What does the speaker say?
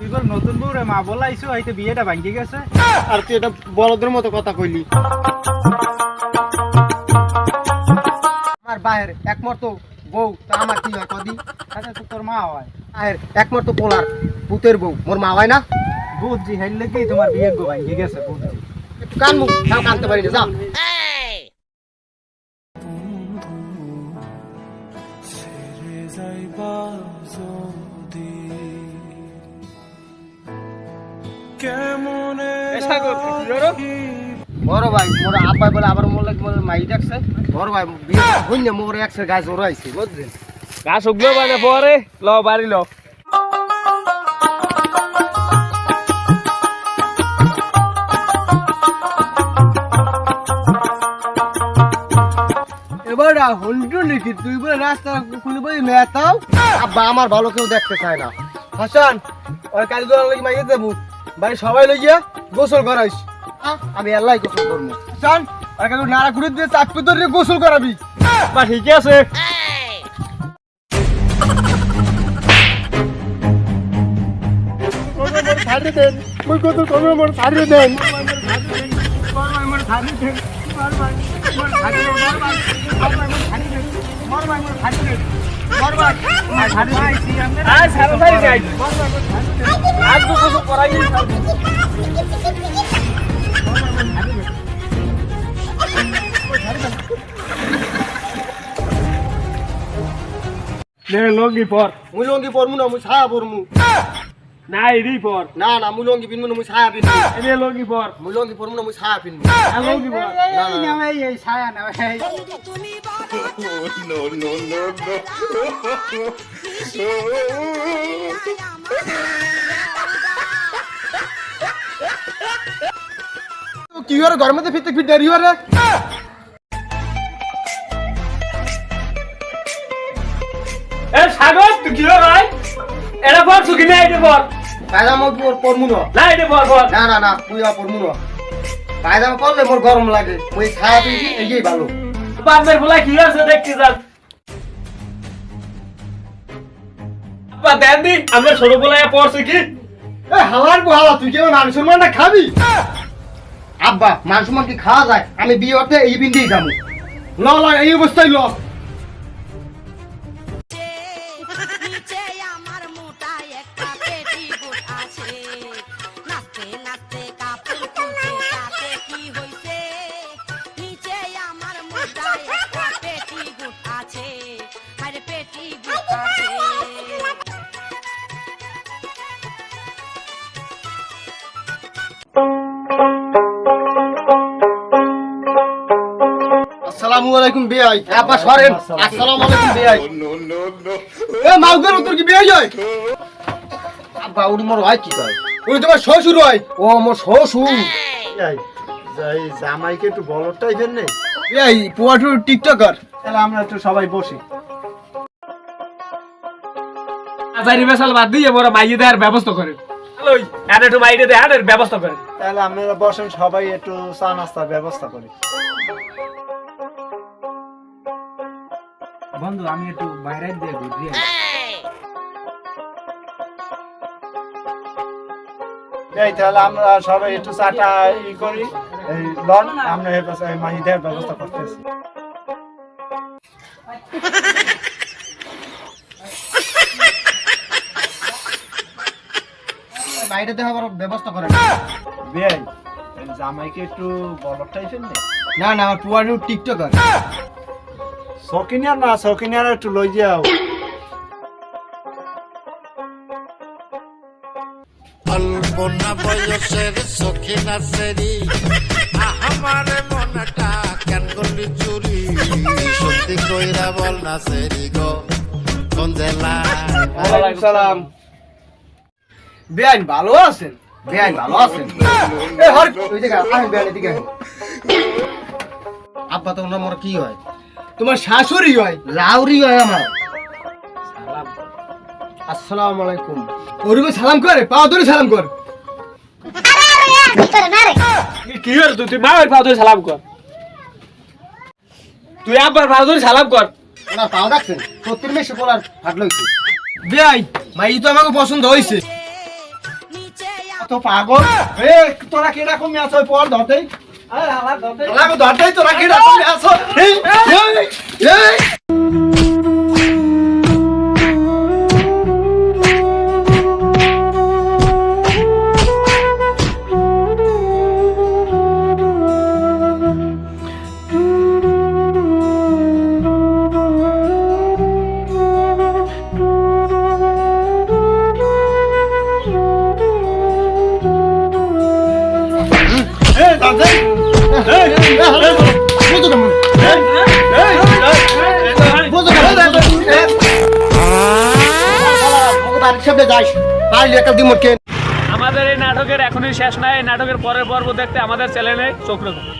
বারাইলা ছেড়ে যাইবা নতুন বউ মা বলাইছো হয়তো বিয়েটা ভাঙ্গি গেছে। আর তুই এটা বলদের মতো কথা কইলি। আমার বাহের একমাত্র বউ তা আমার কি হয় কদি? আচ্ছা তো তোর মা হয়। বাহের একমাত্র পোলার পুতের বউ। মোর মা হয় না? বুঝছি হাইলে কি তোমার বিয়ে গো ভাঙ্গি গেছে বুঝছি। কান মুখ কানতে পারি না যা। বড় ভাই মোর আব্বাই বলে আবার মোর লাগে মোর মাই দেখছে। বড় ভাই বিয়ে হইন মোর একসে গাছ ওর আইছে বুঝছেন গাছ উগলো মানে পরে ল বাড়ি ল। এবার হন্টু নাকি? তুই বলে রাস্তা খুলে বই মেতাও আব্বা আমার ভালো কেউ দেখতে চায় না। হাসান ওই লাগি মাইয়ে দেবো। বাড়ি সবাই লই গিয়া গোসল করাইস। আমি আল্লাহ গোসল করব। হাসান আর কালকে নাড়া ঘুরে দিয়ে চাকরি ধরে গোসল করাবি। বা ঠিক আছে। ছাড়িয়ে দেন ওই গোসল করব আমার ছাড়িয়ে দেন আয় সারা সারি। যাই আজ তো নে লঙ্গি পর মুই লঙ্গি পরমু না মুই ছায়া পরমু না এরি পর না না মুই লঙ্গি পিনমু না মুই ছায়া পিনমু এনে লঙ্গি পর মুই লঙ্গি পরমু না মুই ছায়া পিনমু আর লঙ্গি পর এই নামে এই ছায়া না এই কি হরে ঘর মধ্যে ফিরতে ফির দেরি হরে এ সাগর তুই কি ভাই? এটা পর সুখি না এটা পর পায়জামা পর পরমু না না এটা পর পর না না না মুই আর পরমু না পায়জামা পরলে মোর গরম লাগে এই ভালো বাপের বলা কি আছে দেখতে যান। বা দেন আমরা ছোট বলায় পড়ছি কি? এ হালার বহালা তুই কেমন মান সম্মানটা খাবি? আব্বা, মাংস কি খাওয়া যায়? আমি বিয়ে হতে এই বিন্দেই যাব। ল এই অবস্থায় ল আসসালামু আলাইকুম বিয়াই আব্বা সরেন। আসসালামু আলাইকুম বিয়াই এ মাউগের উত্তর কি বিয়াই হয়? আব্বা উনি মোর হয় কি কয়? উনি তোমার শ্বশুর হয় ও মোর শ্বশুর। এই জামাইকে একটু বলর টাইপের নেই বিয়াই পুয়াটু টিকটকার। তাহলে আমরা একটু সবাই বসি। আজারি বেসাল বাদ দিয়ে বড় মাইয়ে দেওয়ার ব্যবস্থা করেন। আর একটু মাইয়ে দেওয়ার ব্যবস্থা করেন। তাহলে আপনারা বসেন সবাই একটু চা নাস্তার ব্যবস্থা করি। বন্ধু আমি একটু বাইরে দিয়ে ঘুরি এই তাহলে আমরা সবাই একটু চাটা ই করি। এই লন আমরা এই পাশে মাহিদের ব্যবস্থা করতেছি। বাইরে দেখাবার ব্যবস্থা করেন। বেই জামাইকে একটু টাইপের নেই না। না আমার পুয়াটু টিকটকার সকিনিয়ার না সকিনিয়ার একটু লই যাও। অল্পনা বয়সের সখিনা সেরি আমার মনটা কেন করলি চুরি? সত্যি কইরা বল না সেরি গো কোন জেলা? ওয়ালাইকুম সালাম। বেআইন ভালো আছেন বেআই ভালো আছেন। এ হর ওই জায়গা আমি বেআই দিকে আব্বা তো ওনার মোর কি হয়? তোমার শাশুড়ি হয়। লাউরি হয় আমার। আসসালামু আলাইকুম। ওরকম সালাম করে পাও ধরে সালাম কর। কি হল তুই তুই মা ওই পাও ধরে সালাম কর। তুই আব্বার পাও ধরে সালাম কর। ওনার পাও রাখছেন ভাগ লইছে। বেআই মাই তো আমাকে পছন্দ হইছে। তো পাগল। এ তোরা কেডা কমে আছো ওই পর ধরতেই। আরে হালা ধরতেই হালা ধরতেই তোরা আমাদের এই নাটকের এখনই শেষ নাই নাটকের পরের পর্ব দেখতে আমাদের চ্যানেলে চোখ রাখুন।